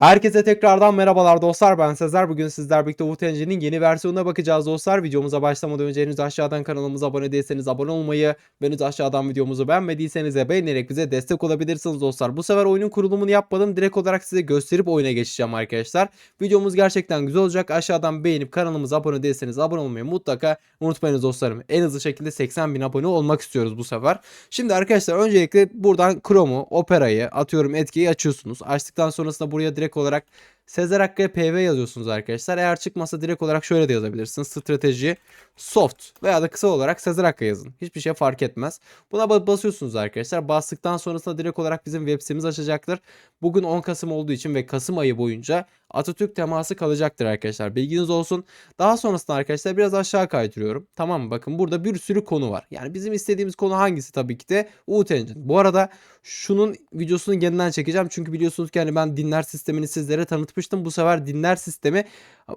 Herkese tekrardan merhabalar dostlar ben Sezer. Bugün sizler birlikte Wood Engine'in yeni versiyonuna bakacağız dostlar. Videomuza başlamadan önce henüz aşağıdan kanalımıza abone değilseniz abone olmayı, henüz aşağıdan videomuzu beğenmediyseniz de beğenerek bize destek olabilirsiniz dostlar. Bu sefer oyunun kurulumunu yapmadım. Direkt olarak size gösterip oyuna geçeceğim arkadaşlar. Videomuz gerçekten güzel olacak. Aşağıdan beğenip kanalımıza abone değilseniz abone olmayı mutlaka unutmayınız dostlarım. En hızlı şekilde 80 bin abone olmak istiyoruz bu sefer. Şimdi arkadaşlar öncelikle buradan Chrome'u, Opera'yı atıyorum etkiyi açıyorsunuz. Açtıktan sonrasında buraya direkt olarak Sezer Hakkı'ya PV yazıyorsunuz arkadaşlar. Eğer çıkmasa direkt olarak şöyle de yazabilirsiniz. Strateji soft veya da kısa olarak Sezer Hakkı yazın. Hiçbir şey fark etmez. Buna ba- basıyorsunuz arkadaşlar. Bastıktan sonrasında direkt olarak bizim web sitemiz açacaktır. Bugün 10 Kasım olduğu için ve Kasım ayı boyunca Atatürk teması kalacaktır arkadaşlar. Bilginiz olsun. Daha sonrasında arkadaşlar biraz aşağı kaydırıyorum. Tamam? Bakın burada bir sürü konu var. Yani bizim istediğimiz konu hangisi tabii ki de Uut Engine. Bu arada şunun videosunu yeniden çekeceğim. Çünkü biliyorsunuz ki hani ben dinler sistemini sizlere tanıtmıştım. Bu sefer dinler sistemi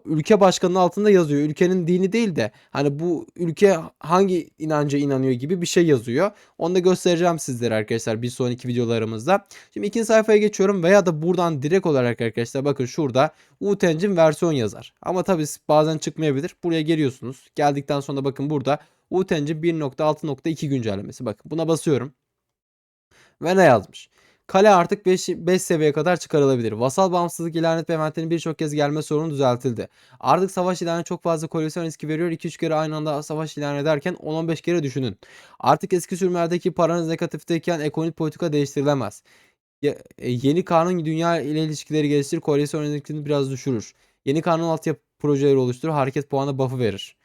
ülke başkanının altında yazıyor. Ülkenin dini değil de hani bu ülke hangi inanca inanıyor gibi bir şey yazıyor. Onu da göstereceğim sizlere arkadaşlar bir sonraki videolarımızda. Şimdi ikinci sayfaya geçiyorum veya da buradan direkt olarak arkadaşlar bakın şurada Uut Engine versiyon yazar. Ama tabii bazen çıkmayabilir. Buraya geliyorsunuz. Geldikten sonra bakın burada Uut Engine 1.6.2 güncellemesi. Bakın buna basıyorum. Ve ne yazmış? Kale artık 5, 5 seviyeye kadar çıkarılabilir. Vasal bağımsızlık ilan etme eventlerinin birçok kez gelme sorunu düzeltildi. Artık savaş ilanı çok fazla koalisyon riski veriyor. 2-3 kere aynı anda savaş ilan ederken 10-15 kere düşünün. Artık eski sürümlerdeki paranız negatifteyken ekonomik politika değiştirilemez. Ye- Yeni kanun dünya ile ilişkileri geliştirir, koalisyon riskini biraz düşürür. Yeni kanun altyapı projeleri oluşturur, hareket puanı buff'ı verir.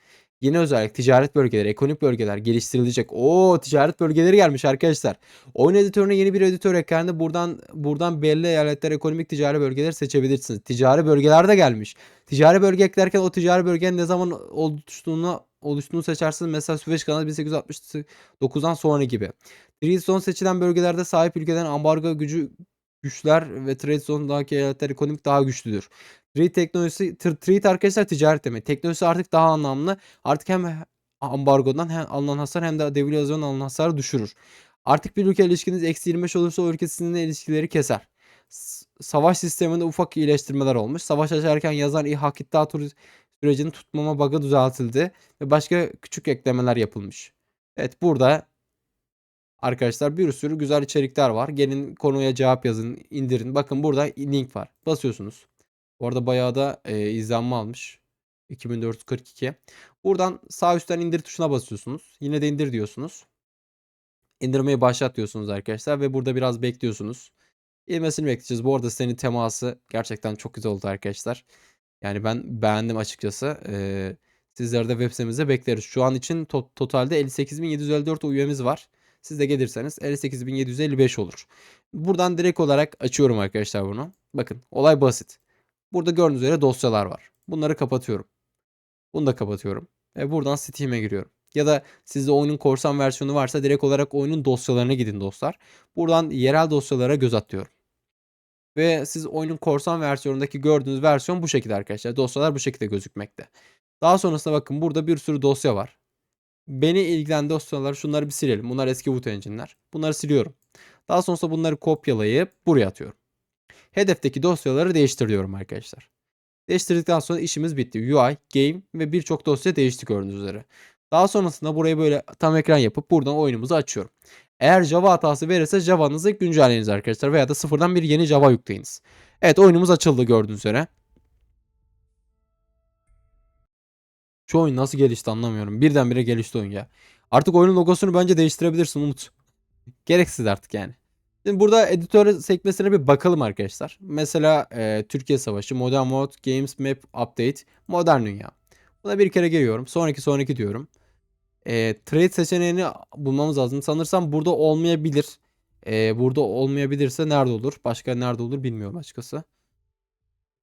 Yeni özellik ticaret bölgeleri, ekonomik bölgeler geliştirilecek. Oo ticaret bölgeleri gelmiş arkadaşlar. Oyun editörüne yeni bir editör eklendi. Buradan buradan belli eyaletler ekonomik ticari bölgeleri seçebilirsiniz. Ticari bölgeler de gelmiş. Ticari bölge eklerken o ticari bölgenin ne zaman oluştuğunu oluştuğunu seçersiniz. Mesela Süveyş kanalı 1869'dan sonra gibi. Trade Zone seçilen bölgelerde sahip ülkeden ambargo gücü güçler ve Trade Zone'daki eyaletler ekonomik daha güçlüdür. Trade teknolojisi, tr- trade arkadaşlar ticaret demek. Teknolojisi artık daha anlamlı. Artık hem ambargodan hem alınan hasar hem de devalüasyon alınan hasarı düşürür. Artık bir ülke ilişkiniz eksi 25 olursa o ülke sizinle ilişkileri keser. Savaş sisteminde ufak iyileştirmeler olmuş. Savaş açarken yazan İHA iddia turu- sürecini tutmama bug'ı düzeltildi ve başka küçük eklemeler yapılmış. Evet burada arkadaşlar bir sürü güzel içerikler var. Gelin konuya cevap yazın, indirin. Bakın burada link var. Basıyorsunuz. Bu arada bayağı da e, izlenme almış. 2442. Buradan sağ üstten indir tuşuna basıyorsunuz. Yine de indir diyorsunuz. İndirmeyi başlat diyorsunuz arkadaşlar ve burada biraz bekliyorsunuz. İnmesini bekleyeceğiz. Bu arada senin teması gerçekten çok güzel oldu arkadaşlar. Yani ben beğendim açıkçası. Ee, sizler de web sitemizde bekleriz. Şu an için to- totalde 58.754 üyemiz var. Siz de gelirseniz 58.755 olur. Buradan direkt olarak açıyorum arkadaşlar bunu. Bakın olay basit. Burada gördüğünüz üzere dosyalar var. Bunları kapatıyorum. Bunu da kapatıyorum. Ve buradan Steam'e giriyorum. Ya da sizde oyunun korsan versiyonu varsa direkt olarak oyunun dosyalarına gidin dostlar. Buradan yerel dosyalara göz atıyorum. Ve siz oyunun korsan versiyonundaki gördüğünüz versiyon bu şekilde arkadaşlar. Dosyalar bu şekilde gözükmekte. Daha sonrasında bakın burada bir sürü dosya var. Beni ilgilen dosyaları şunları bir silelim. Bunlar eski Wood Engine'ler. Bunları siliyorum. Daha sonrasında bunları kopyalayıp buraya atıyorum. Hedefteki dosyaları değiştiriyorum arkadaşlar. Değiştirdikten sonra işimiz bitti. UI, game ve birçok dosya değişti gördüğünüz üzere. Daha sonrasında burayı böyle tam ekran yapıp buradan oyunumuzu açıyorum. Eğer Java hatası verirse Java'nızı güncelleyiniz arkadaşlar veya da sıfırdan bir yeni Java yükleyiniz. Evet oyunumuz açıldı gördüğünüz üzere. Şu oyun nasıl gelişti anlamıyorum. Birdenbire gelişti oyun ya. Artık oyunun logosunu bence değiştirebilirsin Umut. Gereksiz artık yani. Şimdi burada editör sekmesine bir bakalım arkadaşlar. Mesela e, Türkiye Savaşı, Modern Mode, Games Map Update, Modern Dünya. Buna bir kere geliyorum. Sonraki sonraki diyorum. E, trade seçeneğini bulmamız lazım. Sanırsam burada olmayabilir. E, burada olmayabilirse nerede olur? Başka nerede olur bilmiyorum açıkçası.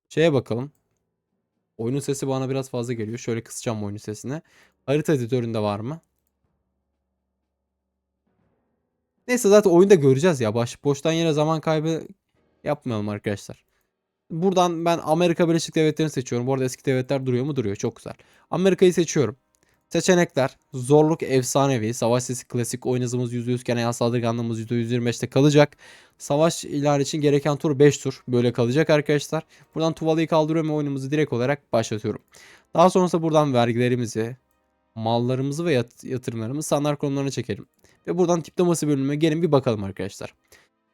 Şeye bakalım. Oyunun sesi bana biraz fazla geliyor. Şöyle kısacağım oyunun sesini. Harita editöründe var mı? Neyse zaten oyunda göreceğiz ya. Baş, boştan yere zaman kaybı yapmayalım arkadaşlar. Buradan ben Amerika Birleşik Devletleri'ni seçiyorum. Bu arada eski devletler duruyor mu? Duruyor. Çok güzel. Amerika'yı seçiyorum. Seçenekler. Zorluk efsanevi. Savaş sesi klasik. Oyun hızımız %100 iken hayal saldırganlığımız %125'te kalacak. Savaş ilan için gereken tur 5 tur. Böyle kalacak arkadaşlar. Buradan tuvalayı kaldırıyorum ve oyunumuzu direkt olarak başlatıyorum. Daha sonrasında buradan vergilerimizi, mallarımızı ve yat- yatırımlarımızı standart konularına çekelim. Ve buradan diploması bölümüne gelin bir bakalım arkadaşlar.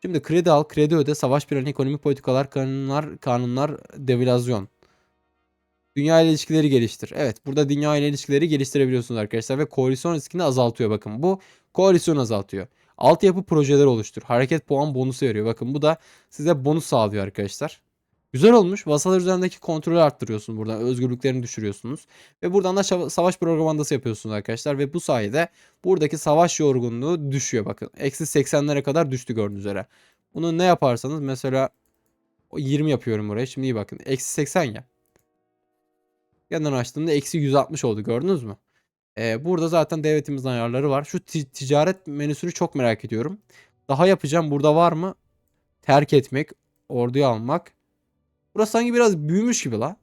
Şimdi kredi al, kredi öde, savaş planı, ekonomik politikalar, kanunlar, kanunlar, devalüasyon. Dünya ile ilişkileri geliştir. Evet burada dünya ile ilişkileri geliştirebiliyorsunuz arkadaşlar ve koalisyon riskini azaltıyor bakın. Bu koalisyon azaltıyor. Altyapı projeleri oluştur. Hareket puan bonusu veriyor. Bakın bu da size bonus sağlıyor arkadaşlar. Güzel olmuş. Vasalar üzerindeki kontrolü arttırıyorsunuz buradan. Özgürlüklerini düşürüyorsunuz. Ve buradan da savaş propagandası yapıyorsunuz arkadaşlar. Ve bu sayede buradaki savaş yorgunluğu düşüyor bakın. Eksi 80'lere kadar düştü gördüğünüz üzere. Bunu ne yaparsanız mesela o 20 yapıyorum buraya. Şimdi iyi bakın. Eksi 80 ya. Yandan açtığımda eksi 160 oldu gördünüz mü? Ee, burada zaten devletimizin ayarları var. Şu ti- ticaret menüsünü çok merak ediyorum. Daha yapacağım. Burada var mı? Terk etmek, orduyu almak. Burası sanki biraz büyümüş gibi la.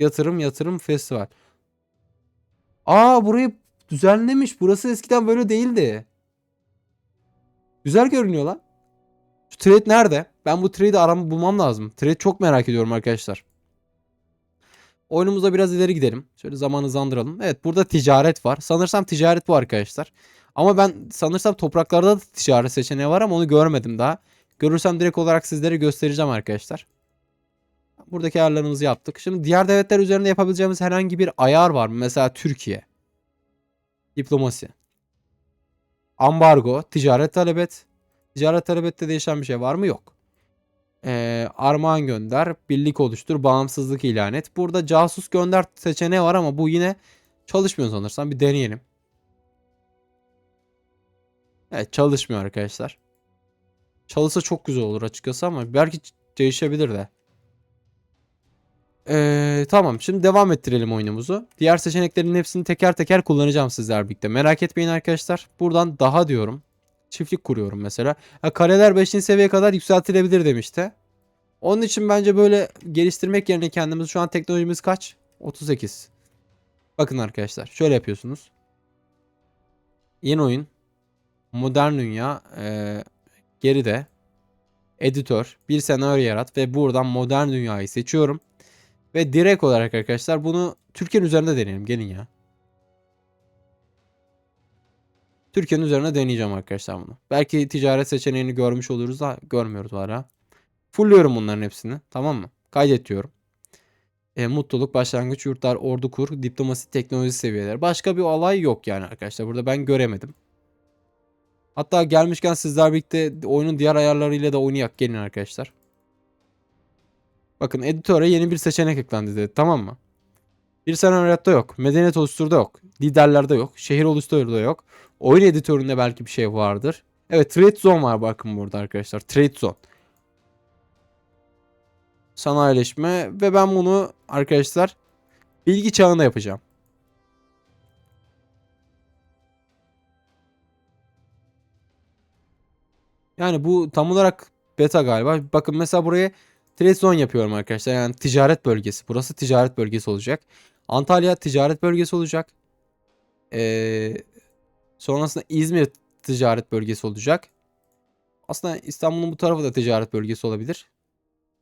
Yatırım, yatırım, festival. Aa burayı düzenlemiş. Burası eskiden böyle değildi. Güzel görünüyor lan. Şu trade nerede? Ben bu trade'i aramı bulmam lazım. Trade çok merak ediyorum arkadaşlar. Oyunumuzda biraz ileri gidelim. Şöyle zaman hızlandıralım. Evet burada ticaret var. Sanırsam ticaret bu arkadaşlar. Ama ben sanırsam topraklarda da ticaret seçeneği var ama onu görmedim daha. Görürsem direkt olarak sizlere göstereceğim arkadaşlar. Buradaki ayarlarımızı yaptık. Şimdi diğer devletler üzerinde yapabileceğimiz herhangi bir ayar var mı? Mesela Türkiye. Diplomasi. Ambargo. Ticaret talep et. Ticaret talep ette değişen bir şey var mı? Yok. Ee, armağan gönder. Birlik oluştur. Bağımsızlık ilan et. Burada casus gönder seçeneği var ama bu yine çalışmıyor sanırsam. Bir deneyelim. Evet çalışmıyor arkadaşlar. Çalışsa çok güzel olur açıkçası ama belki değişebilir de. Ee, tamam şimdi devam ettirelim oyunumuzu. Diğer seçeneklerin hepsini teker teker kullanacağım sizler birlikte. Merak etmeyin arkadaşlar. Buradan daha diyorum. Çiftlik kuruyorum mesela. Ha, kareler 5. seviyeye kadar yükseltilebilir demişti. Onun için bence böyle geliştirmek yerine kendimiz şu an teknolojimiz kaç? 38. Bakın arkadaşlar şöyle yapıyorsunuz. Yeni oyun. Modern dünya. ee, geride. Editör. Bir senaryo yarat ve buradan modern dünyayı seçiyorum. Ve direkt olarak arkadaşlar bunu Türkiye'nin üzerinde deneyelim. Gelin ya. Türkiye'nin üzerine deneyeceğim arkadaşlar bunu. Belki ticaret seçeneğini görmüş oluruz da görmüyoruz hala. Fullüyorum bunların hepsini. Tamam mı? Kaydet diyorum. E, mutluluk, başlangıç, yurtlar, ordu kur, diplomasi, teknoloji seviyeleri. Başka bir olay yok yani arkadaşlar. Burada ben göremedim. Hatta gelmişken sizler birlikte oyunun diğer ayarlarıyla da oynayak gelin arkadaşlar. Bakın editöre yeni bir seçenek eklendi dedi. Tamam mı? Bir senaryoda yok. Medeniyet oluşturda yok. Liderlerde yok. Şehir oluşturda yok. Oyun editöründe belki bir şey vardır. Evet Trade Zone var bakın burada arkadaşlar. Trade Zone. Sanayileşme ve ben bunu arkadaşlar bilgi çağında yapacağım. Yani bu tam olarak beta galiba. Bakın mesela buraya Trade Zone yapıyorum arkadaşlar. Yani ticaret bölgesi. Burası ticaret bölgesi olacak. Antalya ticaret bölgesi olacak. Ee, sonrasında İzmir ticaret bölgesi olacak. Aslında İstanbul'un bu tarafı da ticaret bölgesi olabilir.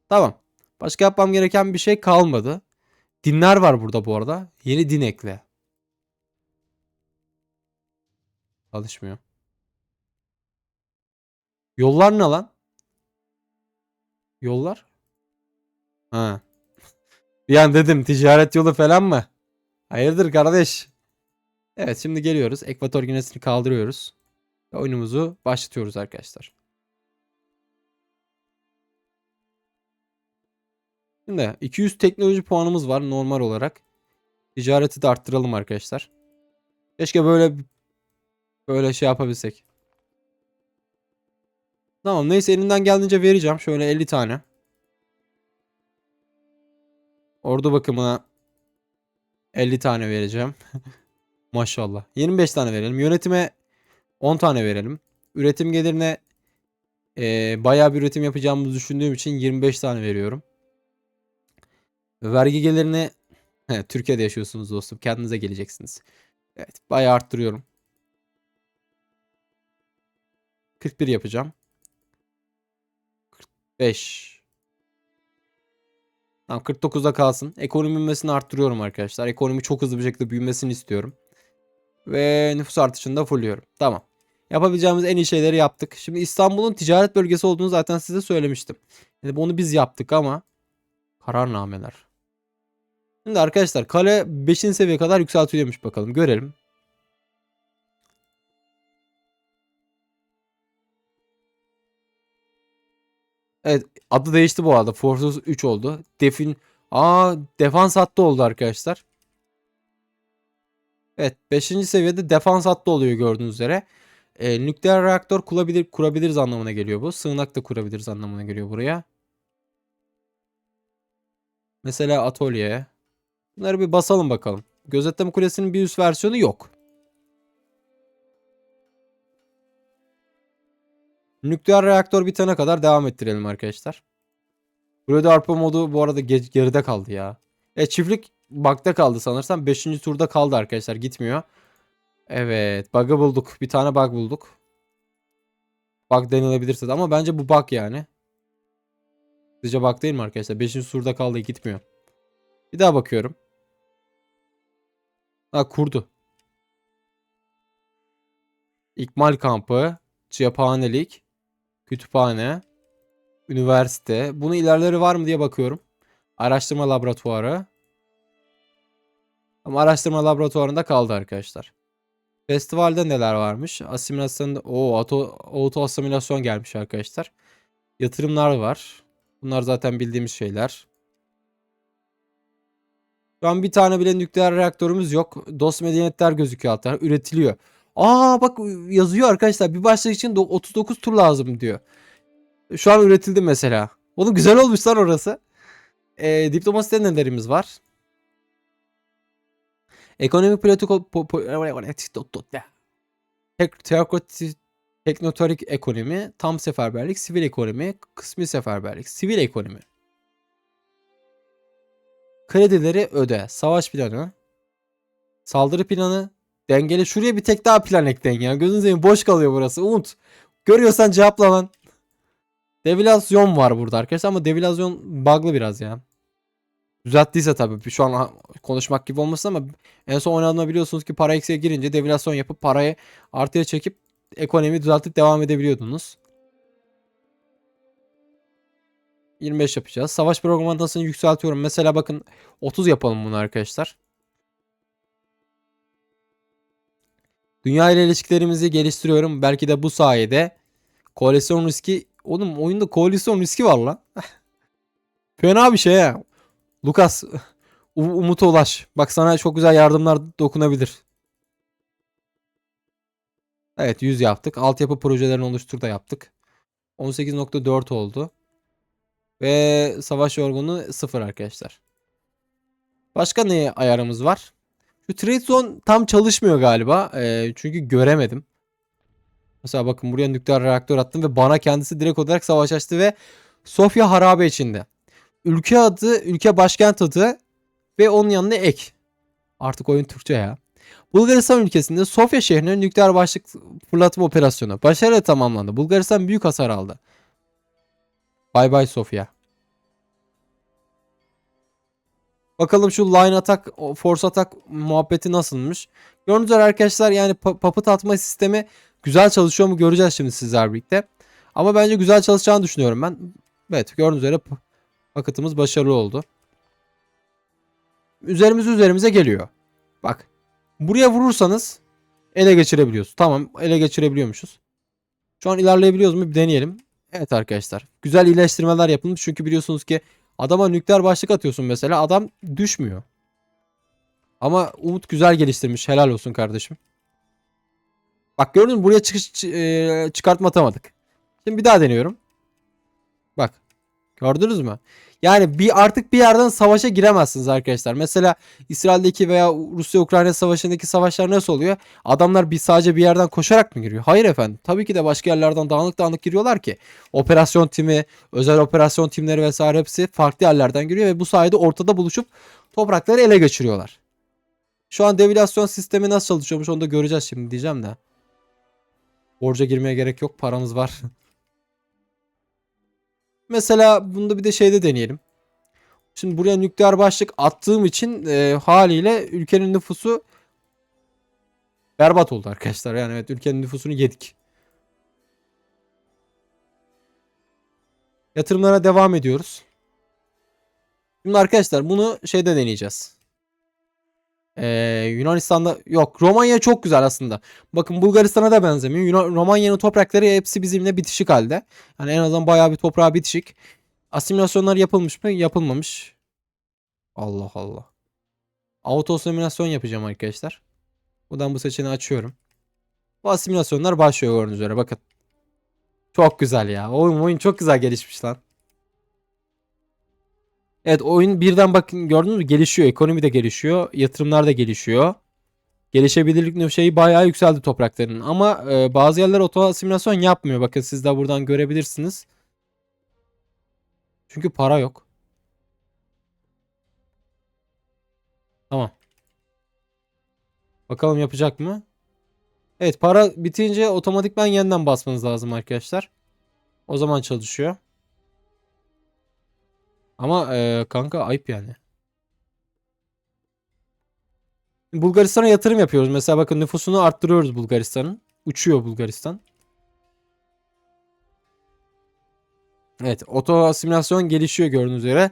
Tamam. Başka yapmam gereken bir şey kalmadı. Dinler var burada bu arada. Yeni din ekle. Çalışmıyor. Yollar ne lan? Yollar? Ha. Bir an dedim ticaret yolu falan mı? Hayırdır kardeş? Evet şimdi geliyoruz. Ekvator güneşini kaldırıyoruz. Ve oyunumuzu başlatıyoruz arkadaşlar. Şimdi 200 teknoloji puanımız var normal olarak. Ticareti de arttıralım arkadaşlar. Keşke böyle böyle şey yapabilsek. Tamam neyse elimden geldiğince vereceğim. Şöyle 50 tane. Ordu bakımına 50 tane vereceğim. Maşallah. 25 tane verelim. Yönetime 10 tane verelim. Üretim gelirine eee bayağı bir üretim yapacağımızı düşündüğüm için 25 tane veriyorum. Vergi gelirine He, Türkiye'de yaşıyorsunuz dostum. Kendinize geleceksiniz. Evet. Bayağı arttırıyorum. 41 yapacağım. 45. Tamam 49'da kalsın. Ekonomi büyümesini arttırıyorum arkadaşlar. Ekonomi çok hızlı bir şekilde büyümesini istiyorum. Ve nüfus artışını da fulluyorum. Tamam. Yapabileceğimiz en iyi şeyleri yaptık. Şimdi İstanbul'un ticaret bölgesi olduğunu zaten size söylemiştim. Yani bunu biz yaptık ama kararnameler. Şimdi arkadaşlar kale 5. seviye kadar yükseltiliyormuş bakalım. Görelim. Evet adı değişti bu arada. Fortress 3 oldu. Defin Aa defans hattı oldu arkadaşlar. Evet 5. seviyede defans hattı oluyor gördüğünüz üzere. Ee, nükleer reaktör kurabilir, kurabiliriz anlamına geliyor bu. Sığınak da kurabiliriz anlamına geliyor buraya. Mesela atölye. Bunları bir basalım bakalım. Gözetleme kulesinin bir üst versiyonu yok. Nükleer reaktör bitene kadar devam ettirelim arkadaşlar. Burada arpa modu bu arada ge- geride kaldı ya. E çiftlik bug'da kaldı sanırsam. 5. turda kaldı arkadaşlar gitmiyor. Evet bug'ı bulduk. Bir tane bug bulduk. Bug denilebilirse de ama bence bu bug yani. Sizce bug değil mi arkadaşlar? 5. turda kaldı gitmiyor. Bir daha bakıyorum. Ha kurdu. İkmal kampı, cephanelik, kütüphane, üniversite. Bunun ilerleri var mı diye bakıyorum. Araştırma laboratuvarı. Ama araştırma laboratuvarında kaldı arkadaşlar. Festivalde neler varmış? Asimilasyonda o auto, asimilasyon gelmiş arkadaşlar. Yatırımlar var. Bunlar zaten bildiğimiz şeyler. Şu an bir tane bile nükleer reaktörümüz yok. Dost medeniyetler gözüküyor altta. Üretiliyor. Aa bak yazıyor arkadaşlar. Bir başlık için do- 39 tur lazım diyor. Şu an üretildi mesela. Oğlum güzel olmuş lan orası. Ee, diplomaside nelerimiz var? Ekonomik politik po- po- Tek- teokrati- teknotorik ekonomi, tam seferberlik, sivil ekonomi, kısmi seferberlik, sivil ekonomi. Kredileri öde, savaş planı, saldırı planı, dengeli. Şuraya bir tek daha plan ekleyin ya. Gözünü seveyim boş kalıyor burası. Umut. Görüyorsan cevapla lan. Devilasyon var burada arkadaşlar ama devilasyon bug'lı biraz ya. Düzelttiyse tabii. Şu an konuşmak gibi olmasın ama en son oynadığımda biliyorsunuz ki para eksiğe girince devilasyon yapıp parayı artıya çekip ekonomi düzeltip devam edebiliyordunuz. 25 yapacağız. Savaş propagandasını yükseltiyorum. Mesela bakın 30 yapalım bunu arkadaşlar. Dünya ile ilişkilerimizi geliştiriyorum. Belki de bu sayede koalisyon riski oğlum oyunda koalisyon riski var lan. Fena bir şey ya. Lucas U- Umut'a ulaş. Bak sana çok güzel yardımlar dokunabilir. Evet 100 yaptık. Altyapı projelerini oluştur da yaptık. 18.4 oldu. Ve savaş yorgunu 0 arkadaşlar. Başka ne ayarımız var? Şu trade zone tam çalışmıyor galiba. Ee, çünkü göremedim. Mesela bakın buraya nükleer reaktör attım ve bana kendisi direkt olarak savaş açtı ve Sofya harabe içinde. Ülke adı, ülke başkent adı ve onun yanına ek. Artık oyun Türkçe ya. Bulgaristan ülkesinde Sofya şehrine nükleer başlık fırlatma operasyonu başarıyla tamamlandı. Bulgaristan büyük hasar aldı. Bay bay Sofya. Bakalım şu line attack, o force attack muhabbeti nasılmış. Gördüğünüz üzere arkadaşlar yani pa- papıt atma sistemi güzel çalışıyor mu göreceğiz şimdi sizler birlikte. Ama bence güzel çalışacağını düşünüyorum ben. Evet gördüğünüz üzere pa- paketimiz başarılı oldu. Üzerimiz üzerimize geliyor. Bak. Buraya vurursanız ele geçirebiliyoruz. Tamam ele geçirebiliyormuşuz. Şu an ilerleyebiliyoruz mu bir deneyelim. Evet arkadaşlar. Güzel iyileştirmeler yapılmış. Çünkü biliyorsunuz ki adama nükleer başlık atıyorsun mesela. Adam düşmüyor. Ama Umut güzel geliştirmiş. Helal olsun kardeşim. Bak gördün mü buraya çıkış çı- e, çıkartma atamadık. Şimdi bir daha deniyorum. Gördünüz mü? Yani bir artık bir yerden savaşa giremezsiniz arkadaşlar. Mesela İsrail'deki veya Rusya-Ukrayna savaşındaki savaşlar nasıl oluyor? Adamlar bir sadece bir yerden koşarak mı giriyor? Hayır efendim. Tabii ki de başka yerlerden dağınık dağınık giriyorlar ki. Operasyon timi, özel operasyon timleri vesaire hepsi farklı yerlerden giriyor ve bu sayede ortada buluşup toprakları ele geçiriyorlar. Şu an devilasyon sistemi nasıl çalışıyormuş onu da göreceğiz şimdi diyeceğim de. Borca girmeye gerek yok. Paramız var. Mesela bunu da bir de şeyde deneyelim. Şimdi buraya nükleer başlık attığım için e, haliyle ülkenin nüfusu berbat oldu arkadaşlar. Yani evet ülkenin nüfusunu yedik. Yatırımlara devam ediyoruz. Şimdi arkadaşlar bunu şeyde deneyeceğiz. Ee, Yunanistan'da yok. Romanya çok güzel aslında. Bakın Bulgaristan'a da benzemiyor. Yunan, Romanya'nın toprakları hepsi bizimle bitişik halde. Yani en azından bayağı bir toprağı bitişik. Asimilasyonlar yapılmış mı? Yapılmamış. Allah Allah. Auto asimilasyon yapacağım arkadaşlar. Buradan bu seçeneği açıyorum. Bu asimilasyonlar başlıyor gördüğünüz üzere. Bakın. Çok güzel ya. Oyun, oyun çok güzel gelişmiş lan. Evet oyun birden bakın gördünüz mü gelişiyor. Ekonomi de gelişiyor. Yatırımlar da gelişiyor. Gelişebilirlik şeyi bayağı yükseldi toprakların. Ama e, bazı yerler oto asimilasyon yapmıyor. Bakın siz de buradan görebilirsiniz. Çünkü para yok. Tamam. Bakalım yapacak mı? Evet para bitince otomatikman yeniden basmanız lazım arkadaşlar. O zaman çalışıyor. Ama e, kanka ayıp yani. Bulgaristan'a yatırım yapıyoruz. Mesela bakın nüfusunu arttırıyoruz Bulgaristan'ın. Uçuyor Bulgaristan. Evet, oto asimilasyon gelişiyor gördüğünüz üzere.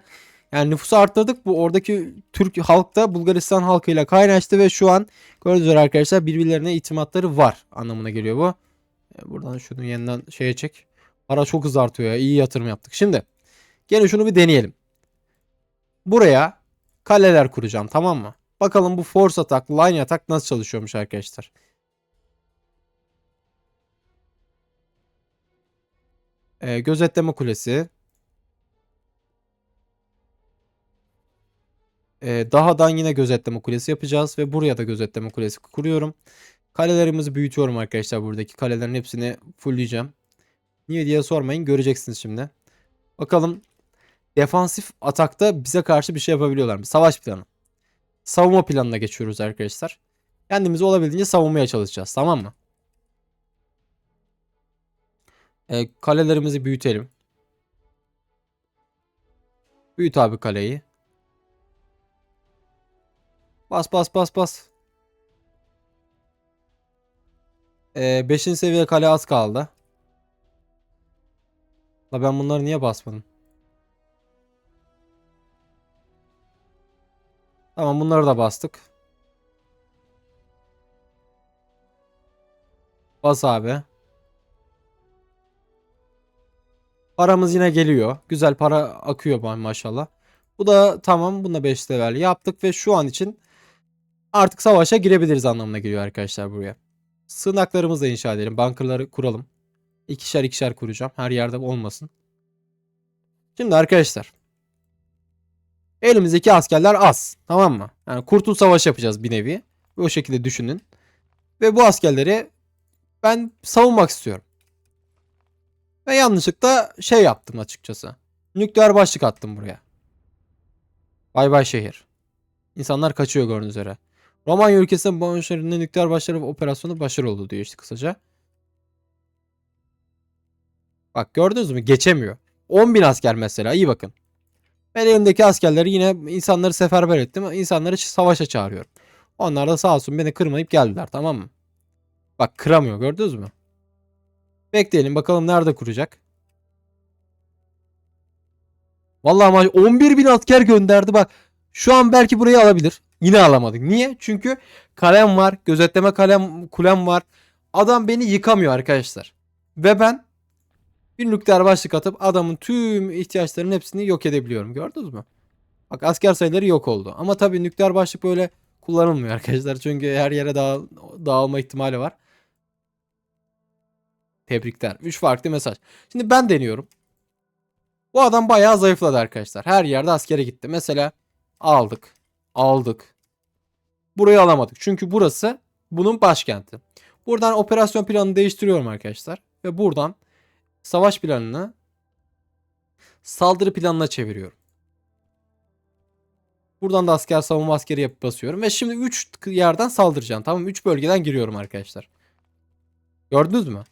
Yani nüfusu arttırdık. Bu oradaki Türk halk da Bulgaristan halkıyla kaynaştı ve şu an gördüğünüz üzere arkadaşlar birbirlerine itimatları var anlamına geliyor bu. E, Buradan şunu yeniden şeye çek. Para çok hızlı artıyor ya. İyi yatırım yaptık. Şimdi gene şunu bir deneyelim. Buraya kaleler kuracağım tamam mı? Bakalım bu force attack, line attack nasıl çalışıyormuş arkadaşlar. Ee, gözetleme kulesi. Ee, dahadan yine gözetleme kulesi yapacağız ve buraya da gözetleme kulesi kuruyorum. Kalelerimizi büyütüyorum arkadaşlar buradaki kalelerin hepsini fullleyeceğim. Niye diye sormayın göreceksiniz şimdi. Bakalım defansif atakta bize karşı bir şey yapabiliyorlar mı? Savaş planı. Savunma planına geçiyoruz arkadaşlar. Kendimizi olabildiğince savunmaya çalışacağız tamam mı? Ee, kalelerimizi büyütelim. Büyüt abi kaleyi. Bas bas bas bas. 5. seviye kale az kaldı. La ben bunları niye basmadım? Tamam bunları da bastık. Bas abi. Paramız yine geliyor. Güzel para akıyor ma- maşallah. Bu da tamam. Bunda 5 level yaptık ve şu an için artık savaşa girebiliriz anlamına geliyor arkadaşlar buraya. Sığınaklarımızı da inşa edelim. Bunkerları kuralım. İkişer ikişer kuracağım. Her yerde olmasın. Şimdi arkadaşlar. Elimizdeki askerler az. Tamam mı? Yani kurtul savaşı yapacağız bir nevi. O şekilde düşünün. Ve bu askerleri ben savunmak istiyorum. Ve yanlışlıkla şey yaptım açıkçası. Nükleer başlık attım buraya. Bay bay şehir. İnsanlar kaçıyor gördüğünüz üzere. Romanya Bonn şehrinde nükleer başarı operasyonu başarılı oldu diyor işte kısaca. Bak gördünüz mü? Geçemiyor. 10.000 asker mesela iyi bakın. Ben elimdeki askerleri yine insanları seferber ettim. İnsanları savaşa çağırıyorum. Onlar da sağ olsun beni kırmayıp geldiler tamam mı? Bak kıramıyor gördünüz mü? Bekleyelim bakalım nerede kuracak. Vallahi ama 11 bin asker gönderdi bak. Şu an belki burayı alabilir. Yine alamadık. Niye? Çünkü kalem var. Gözetleme kalem kulem var. Adam beni yıkamıyor arkadaşlar. Ve ben bir nükleer başlık atıp adamın tüm ihtiyaçlarının hepsini yok edebiliyorum. Gördünüz mü? Bak asker sayıları yok oldu. Ama tabii nükleer başlık böyle kullanılmıyor arkadaşlar. Çünkü her yere dağ, dağılma ihtimali var. Tebrikler. 3 farklı mesaj. Şimdi ben deniyorum. Bu adam bayağı zayıfladı arkadaşlar. Her yerde askere gitti. Mesela aldık. Aldık. Burayı alamadık. Çünkü burası bunun başkenti. Buradan operasyon planını değiştiriyorum arkadaşlar. Ve buradan savaş planını saldırı planına çeviriyorum. Buradan da asker savunma askeri yapıp basıyorum. Ve şimdi 3 yerden saldıracağım. Tamam 3 bölgeden giriyorum arkadaşlar. Gördünüz mü?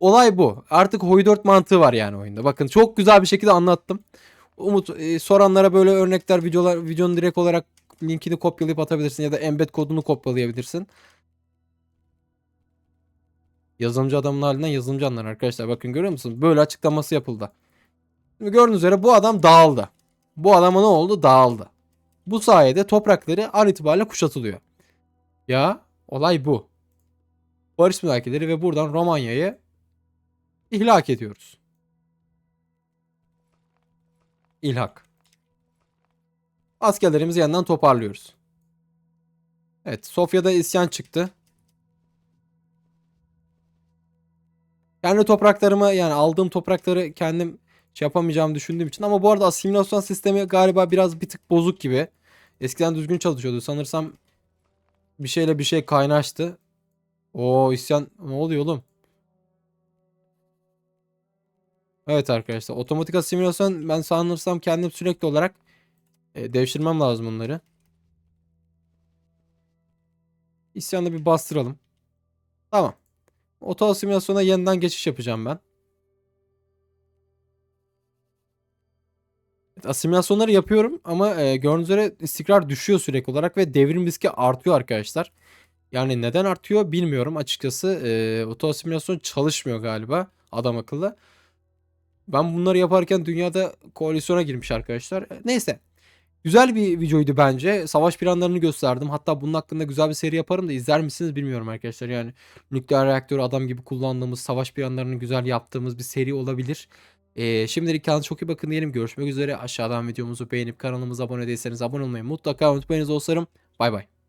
Olay bu. Artık 4 mantığı var yani oyunda. Bakın çok güzel bir şekilde anlattım. Umut e, soranlara böyle örnekler videolar videonun direkt olarak linkini kopyalayıp atabilirsin ya da embed kodunu kopyalayabilirsin. Yazılımcı adamın halinden yazılımcı anlar arkadaşlar. Bakın görüyor musunuz? Böyle açıklaması yapıldı. Şimdi gördüğünüz üzere bu adam dağıldı. Bu adama ne oldu? Dağıldı. Bu sayede toprakları an itibariyle kuşatılıyor. Ya olay bu. Barış müzakereleri ve buradan Romanya'yı ihlak ediyoruz. İlhak. Askerlerimizi yandan toparlıyoruz. Evet Sofya'da isyan çıktı. Kendi topraklarımı yani aldığım toprakları kendim şey yapamayacağımı düşündüğüm için ama bu arada asimilasyon sistemi galiba biraz bir tık bozuk gibi. Eskiden düzgün çalışıyordu. Sanırsam bir şeyle bir şey kaynaştı. O isyan ne oluyor oğlum? Evet arkadaşlar otomatik asimilasyon ben sanırsam kendim sürekli olarak e, devşirmem lazım onları. İsyanı bir bastıralım. Tamam. Oto asimilasyona yeniden geçiş yapacağım ben. Asimilasyonları yapıyorum ama e, gördüğünüz üzere istikrar düşüyor sürekli olarak ve devrim riski artıyor arkadaşlar. Yani neden artıyor bilmiyorum açıkçası. E, oto asimilasyon çalışmıyor galiba adam akıllı. Ben bunları yaparken dünyada koalisyona girmiş arkadaşlar. E, Neyse. Güzel bir videoydu bence. Savaş planlarını gösterdim. Hatta bunun hakkında güzel bir seri yaparım da izler misiniz bilmiyorum arkadaşlar. Yani nükleer reaktörü adam gibi kullandığımız, savaş planlarını güzel yaptığımız bir seri olabilir. Ee, şimdilik kendinize çok iyi bakın diyelim. Görüşmek üzere. Aşağıdan videomuzu beğenip kanalımıza abone değilseniz abone olmayı mutlaka unutmayınız dostlarım. Bay bay.